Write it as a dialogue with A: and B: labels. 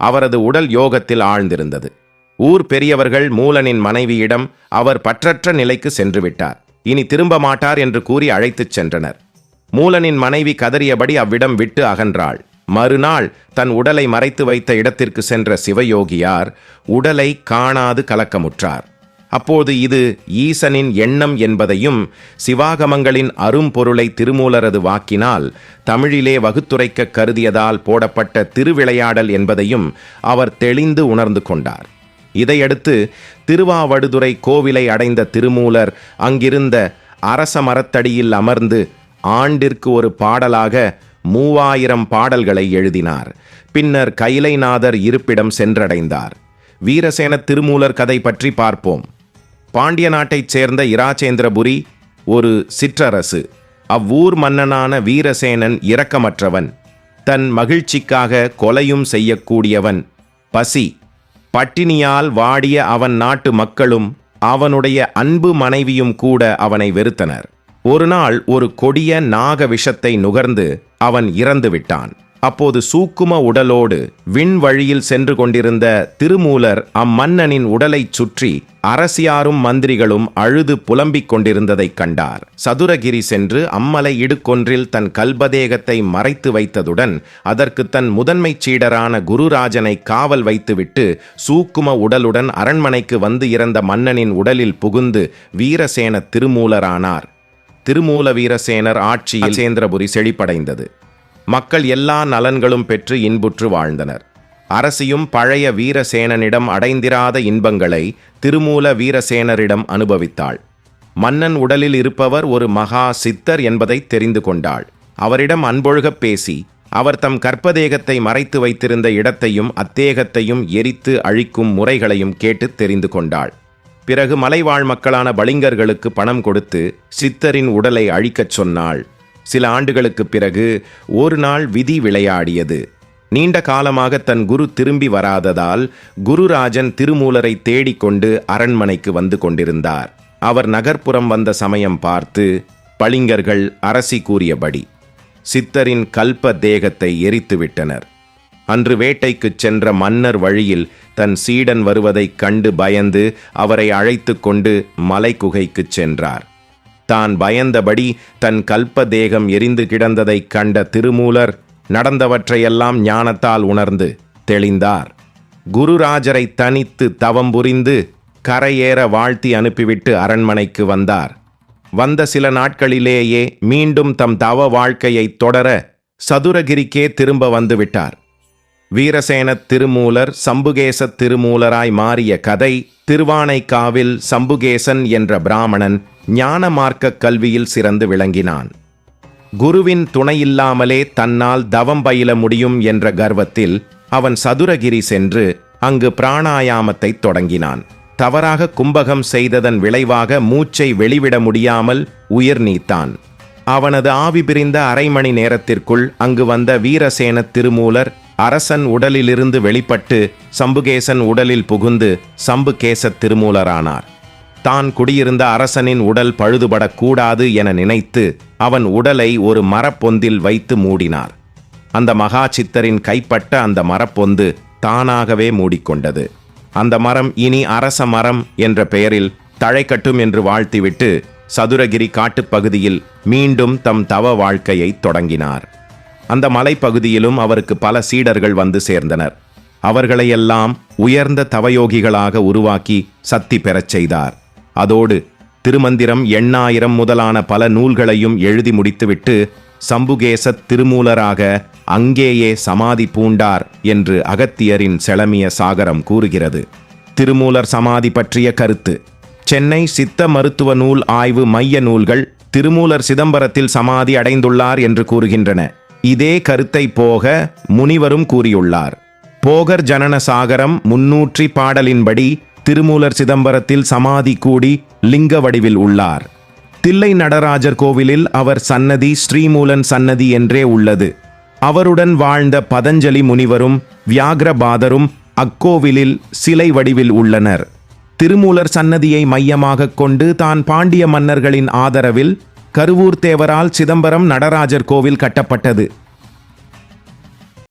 A: அவரது உடல் யோகத்தில் ஆழ்ந்திருந்தது. ஊர் பெரியவர்கள் மூலனின் மனைவியிடம் அவர் பற்றற்ற நிலைக்கு சென்று விட்டார் இனி திரும்ப மாட்டார் என்று கூறி அழைத்துச் சென்றனர். மூலனின் மனைவி கதறியபடி அவ்விடம் விட்டு அகன்றாள். மறுநாள் தன் உடலை மறைத்து வைத்த இடத்திற்கு சென்ற சிவயோகியார் உடலை காணாது கலக்கமுற்றார். அப்போது இது ஈசனின் எண்ணம் என்பதையும் சிவாகமங்களின் அரும்பொருளை திருமூலரது வாக்கினால் தமிழிலே வகுத்துரைக்க கருதியதால் போடப்பட்ட திருவிளையாடல் என்பதையும் அவர் தெளிந்து உணர்ந்து கொண்டார். இதையடுத்து திருவாவடுதுறை கோவிலை அடைந்த திருமூலர் அங்கிருந்த அரச மரத்தடியில் அமர்ந்து ஆண்டிற்கு ஒரு பாடலாக மூவாயிரம் பாடல்களை எழுதினார். பின்னர் கைலைநாதர் இருப்பிடம் சென்றடைந்தார். வீரசேன திருமூலர் கதை பற்றி பார்ப்போம். பாண்டிய நாட்டைச் சேர்ந்த இராச்சேந்திரபுரி ஒரு சிற்றரசு. அவ்வூர் மன்னனான வீரசேனன் இரக்கமற்றவன். தன் மகிழ்ச்சிக்காக கொலையும் செய்யக்கூடியவன். பசி. பட்டினியால் வாடிய அவன் நாட்டு மக்களும் அவனுடைய அன்பு மனைவியும் கூட அவனை வெறுத்தனர். ஒரு நாள் ஒரு கொடிய நாக விஷத்தை நுகர்ந்து அவன் இறந்து விட்டான் அப்போது சூக்கும உடலோடு விண்வழியில் சென்று கொண்டிருந்த திருமூலர் அம்மன்னனின் உடலைச் சுற்றி அரசியாரும் மந்திரிகளும் அழுது புலம்பிக் கொண்டிருந்ததைக் கண்டார். சதுரகிரி சென்று அம்மலை இடுக்கொன்றில் தன் கல்பதேகத்தை மறைத்து வைத்ததுடன் அதற்கு தன் முதன்மைச் சீடரான குருராஜனை காவல் வைத்துவிட்டு சூக்கும உடலுடன் அரண்மனைக்கு வந்து இறந்த மன்னனின் உடலில் புகுந்து வீரசேன திருமூலரானார். திருமூல வீரசேனர் ஆட்சியில் சேந்திரபுரி செழிப்படைந்தது. மக்கள் எல்லா நலன்களும் பெற்று இன்புற்று வாழ்ந்தனர். அரசியும் பழைய வீரசேனனிடம் அடைந்திராத இன்பங்களை திருமூல வீரசேனரிடம் அனுபவித்தாள். மன்னன் உடலில் இருப்பவர் ஒரு மகா சித்தர் என்பதை தெரிந்து கொண்டாள். அவரிடம் அன்பொழுகப் பேசி அவர் தம் கற்பதேகத்தை மறைத்து வைத்திருந்த இடத்தையும் அத்தேகத்தையும் எரித்து அழிக்கும் முறைகளையும் கேட்டு தெரிந்து கொண்டாள். பிறகு மலைவாழ் மக்களான பளிங்கர்களுக்கு பணம் கொடுத்து சித்தரின் உடலை அழிக்கச் சொன்னாள். சில ஆண்டுகளுக்குப் பிறகு ஒரு நாள் விதி விளையாடியது. நீண்ட காலமாக தன் குரு திரும்பி வராததால் குருராஜன் திருமூலரை தேடிக்கொண்டு அரண்மனைக்கு வந்து கொண்டிருந்தார். அவர் நகர்ப்புறம் வந்த சமயம் பார்த்து பளிங்கர்கள் அரசி கூறியபடி சித்தரின் கல்ப தேகத்தை எரித்துவிட்டனர் அன்று வேட்டைக்குச் சென்ற மன்னர் வழியில் தன் சீடன் வருவதைக் கண்டு பயந்து அவரை அழைத்து கொண்டு மலைக்குகைக்குச் சென்றார். தான் பயந்தபடி தன் கல்ப தேகம் எரிந்து கிடந்ததைக் கண்ட திருமூலர் நடந்தவற்றையெல்லாம் ஞானத்தால் உணர்ந்து தெளிந்தார். குருராஜரை தனித்து தவம் புரிந்து கரையேற வாழ்த்தி அனுப்பிவிட்டு அரண்மனைக்கு வந்தார். வந்த சில நாட்களிலேயே மீண்டும் தம் தவ வாழ்க்கையைத் தொடர சதுரகிரிக்கே திரும்ப வந்துவிட்டார். வீரசேனத் திருமூலர் சம்புகேசத் திருமூலராய் மாறிய கதை திருவானைக்காவில் சம்புகேசன் என்ற பிராமணன் ஞான மார்க்க கல்வியில் சிறந்து விளங்கினான். குருவின் துணையில்லாமலே தன்னால் தவம் பயில முடியும் என்ற கர்வத்தில் அவன் சதுரகிரி சென்று அங்கு பிராணாயாமத்தை தொடங்கினான். தவறாக கும்பகம் செய்ததன் விளைவாக மூச்சை வெளிவிட முடியாமல் உயிர் நீத்தான். அவனது ஆவி பிரிந்த அரை மணி நேரத்திற்குள் அங்கு வந்த வீரசேன திருமூலர் அரசன் உடலிலிருந்து வெளிப்பட்டு சம்புகேசன் உடலில் புகுந்து சம்புகேசத் திருமூலரானார். தான் குடியிருந்த அரசனின் உடல் பழுதுபடக்கூடாது என நினைத்து அவன் உடலை ஒரு மரப்பொந்தில் வைத்து மூடினார். அந்த மகா சித்தரின் கைப்பட்ட அந்த மரப்பொந்து தானாகவே மூடிக்கொண்டது. அந்த மரம் இனி அரச மரம் என்ற பெயரில் தழைக்கட்டும் என்று வாழ்த்திவிட்டு சதுரகிரி காட்டுப்பகுதியில் மீண்டும் தம் தவ வாழ்க்கையை தொடங்கினார். அந்த மலைப்பகுதியிலும் அவருக்கு பல சீடர்கள் வந்து சேர்ந்தனர். அவர்களையெல்லாம் உயர்ந்த தவயோகிகளாக உருவாக்கி சக்தி பெறச் செய்தார். அதோடு திருமந்திரம் எண்ணாயிரம் முதலான பல நூல்களையும் எழுதி முடித்துவிட்டு சம்புகேசத் திருமூலராக அங்கேயே சமாதி பூண்டார் என்று அகத்தியரின் செளமிய சாகரம் கூறுகிறது. திருமூலர் சமாதி பற்றிய கருத்து சென்னை சித்த மருத்துவ நூல் ஆய்வு மைய நூல்கள் திருமூலர் சிதம்பரத்தில் சமாதி அடைந்துள்ளார் என்று கூறுகின்றன. இதே கருத்தை போக முனிவரும் கூறியுள்ளார். போகர் ஜனன சாகரம் முன்னூற்றி பாடலின்படி திருமூலர் சிதம்பரத்தில் சமாதி கூடி லிங்க வடிவில் உள்ளார். தில்லை நடராஜர் கோவிலில் அவர் சன்னதி ஸ்ரீமூலன் சன்னதி என்றே உள்ளது. அவருடன் வாழ்ந்த பதஞ்சலி முனிவரும் வியாகிரபாதரும் அக்கோவிலில் சிலை வடிவில் உள்ளனர். திருமூலர் சன்னதியை மையமாகக் கொண்டு தான் பாண்டிய மன்னர்களின் ஆதரவில் கருவூர் தேவரால் சிதம்பரம் நடராஜர் கோவில் கட்டப்பட்டது.